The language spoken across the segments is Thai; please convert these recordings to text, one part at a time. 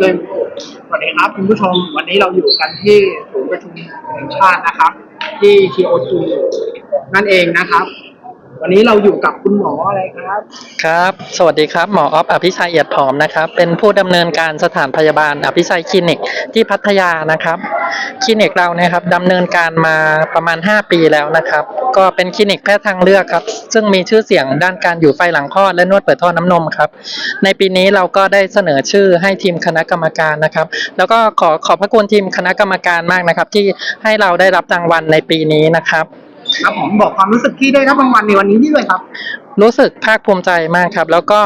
เลยสวัสดีครับคุณผู้ชม วันนี้เราอยู่กันที่ศูนย์ประชุมแห่งชาตินะครับ ที่ TO2 นั่นเองนะครับ วันนี้เราอยู่กับคุณหมออะไรครับ ครับ สวัสดีครับ หมอออฟอภิชัยเอียดผอมนะครับ เป็นผู้ดำเนินการสถานพยาบาลอภิชัยคลินิกที่พัทยานะครับ คลินิกเราเนี่ยครับดำเนินการมาประมาณ 5 ปีแล้วนะครับ ก็เป็นคลินิกแพทย์ทางเลือกครับ ซึ่งมีชื่อเสียงด้านการอยู่ไฟหลังคลอดและนวดเปิดท่อน้ำนมครับ ในปีนี้เราก็ได้เสนอชื่อให้ทีมคณะกรรมการนะครับ แล้วก็ขอขอบพระคุณทีมคณะกรรมการมากนะครับ ที่ให้เราได้รับรางวัลในปีนี้นะครับ ครับผมบอกความรู้สึกที่ได้รับรางวัลในวันนี้ด้วยครับ รู้สึกภาคภูมิใจมากครับ แล้วก็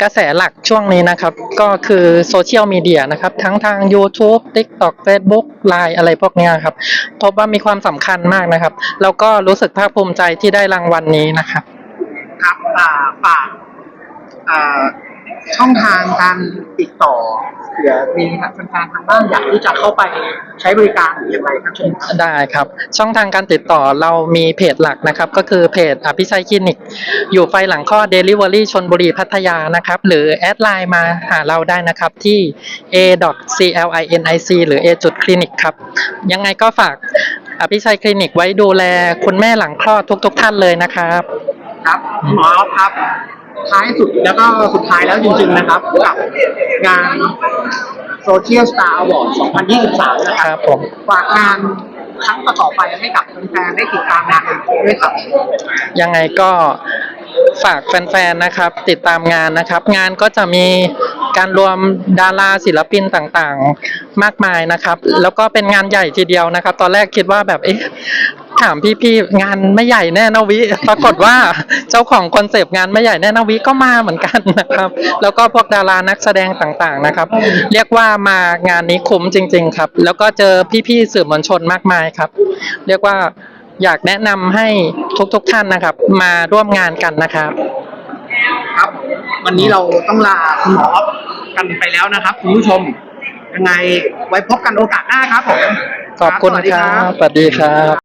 กระแสหลักช่วงนี้นะครับ ก็คือโซเชียลมีเดียนะครับ ทั้งทาง YouTube TikTok Facebook Line อะไรพวกนี้ครับ พบว่ามีความสำคัญมากนะครับ แล้วก็รู้สึกภาคภูมิใจที่ได้รางวัลนี้นะครับ ครับฝากอ่า ช่องทางการติดต่อเผื่อมีแฟนๆทางบ้านอยากที่จะเข้าไปใช้บริการหรืออย่างไรครับเชิญครับ ได้ครับ ช่องทางการติดต่อเรามีเพจหลักนะครับ ก็คือเพจอภิชัยคลินิก อยู่ไฟหลังข้อ Delivery ชนบุรีพัทยานะครับ หรือแอดไลน์มาหาเราได้นะครับที่ a c l i n i c หรือ a จุดคลินิกครับ ยังไงก็ฝากอภิชัยคลินิกไว้ดูแลคุณแม่หลังคลอดทุก ๆ ท่านเลยนะครับ ครับหมอออฟครับ ท้ายสุดแล้วก็สุดท้ายแล้วจริง ๆ นะครับกับงานโซเชียลสตาร์อวอร์ด2023 นะคครัรับบผมฝากงานครั้งต่อๆไปให้กับแฟนๆได้ติดตามงานด้วยครับ ยังไงก็ฝากแฟนๆนะครับ ติดตามงานนะครับ งานก็จะมีการรวมดาราศิลปินต่างๆ มากมายนะครับ แล้วก็เป็นงานใหญ่ทีเดียวนะครับ ตอนแรกคิดว่าแบบเอ๊ะ ถามพี่ๆงานไม่ใหญ่แน่นะวิ ปรากฏว่าเจ้าของคอนเซปต์งานไม่ใหญ่แน่นะวิก็มาเหมือนกันนะครับ แล้วก็พวกดารานักแสดงต่างๆนะครับ เรียกว่ามางานนี้คุ้มจริง ๆ ครับ แล้วก็เจอพี่ๆสื่อมวลชนมากมายครับ เรียกว่าอยากแนะนำให้ทุกๆท่านนะครับ มาร่วมงานกันนะครับ ครับ วันนี้เราต้องลาคุณหมอออฟกันไปแล้วนะครับคุณผู้ชมยังไงไว้พบกันโอกาสหน้าครับผมขอบคุณสวัสดีครับสวัสดีครับ